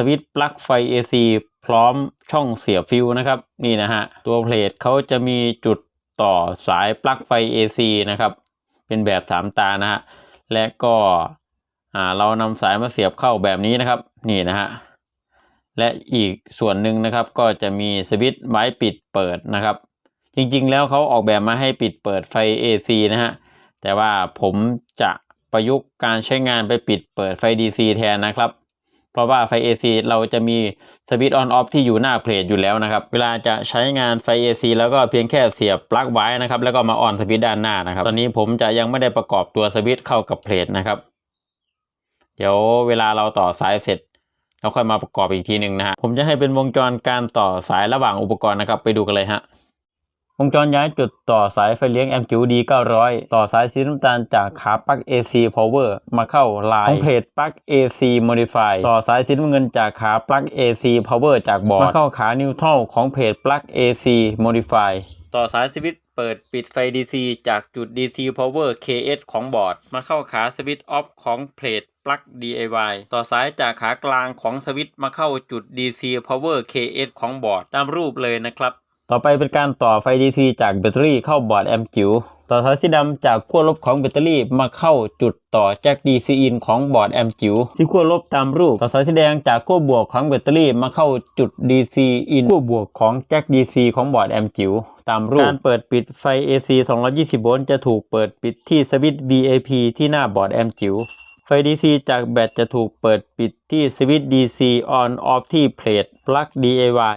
สวิตช์ปลั๊กไฟ AC พร้อมช่องเสียบฟิวนะครับ นี่นะฮะ ตัวเพลทเขาจะมีจุดต่อสายปลั๊กไฟ AC นะครับ เป็นแบบสามตานะฮะ และก็อ่าเรานำสายมาเสียบเข้าแบบนี้นะครับ นี่นะฮะ และอีกส่วนหนึ่งนะครับ ก็จะมีสวิตช์ไว้ปิดเปิดนะครับ จริงๆแล้วเขาออกแบบมาให้ปิดเปิดไฟ AC นะฮะ แต่ว่าผมจะประยุกต์การใช้งานไปปิดเปิดไฟ DC แทนนะครับ ราะว่าไฟ AC เราจะมีสวิตช์ออนออฟที่อยู่หน้าเพลทอยู่แล้วนะครับ เวลาจะใช้งานไฟ AC แล้วก็เพียงแค่เสียบปลั๊กไว้นะครับ แล้วก็มาออนสวิตช์ด้านหน้านะครับ ตอนนี้ผมจะยังไม่ได้ประกอบตัวสวิตช์เข้ากับเพลทนะครับ เดี๋ยวเวลาเราต่อสายเสร็จเราค่อยมาประกอบอีกทีหนึ่งนะฮะ ผมจะให้เป็นวงจรการต่อสายระหว่างอุปกรณ์นะครับ ไปดูกันเลยฮะ วงจรย้ายจุดต่อสายไฟเลี้ยง MQD 900 ต่อสายสีน้ำตาลจากขาปลั๊ก AC Power มาเข้าลายของเพจปลั๊ก AC Modify ต่อสายสีน้ำเงินจากขาปลั๊ก AC Power จากบอร์ดมาเข้าขานิวทรัลของเพจปลั๊ก AC Modify ต่อสายสวิตช์เปิดปิดไฟ DC จากจุด DC Power KS ของบอร์ด มาเข้าขาสวิตช์ออฟของเพจปลั๊ก DIY ต่อสายจากขากลางของสวิตช์มาเข้าจุด DC Power KS ของบอร์ด ตามรูปเลยนะครับ ต่อไปเป็นการต่อไฟ DC จากแบตเตอรี่เข้าบอร์ดแอมป์จิ๋วต่อสายสีดำจากขั้วลบของแบตเตอรี่มาเข้าจุดต่อแจ็ค DC in ของบอร์ดแอมป์จิ๋วที่ขั้วลบตามรูป ต่อสายสีแดงจากขั้วบวกของแบตเตอรี่มาเข้าจุด DC in ขั้วบวกของแจ็ค DC ของบอร์ดแอมป์จิ๋วตามรูป การเปิดปิดไฟ AC 220 โวลต์จะถูกเปิดปิดที่สวิตช์ BAP ที่หน้าบอร์ดแอมป์จิ๋วไฟ DC จากแบตจะถูกเปิดปิดที่สวิตช์ DC on off ที่เพลทปลั๊ก DIY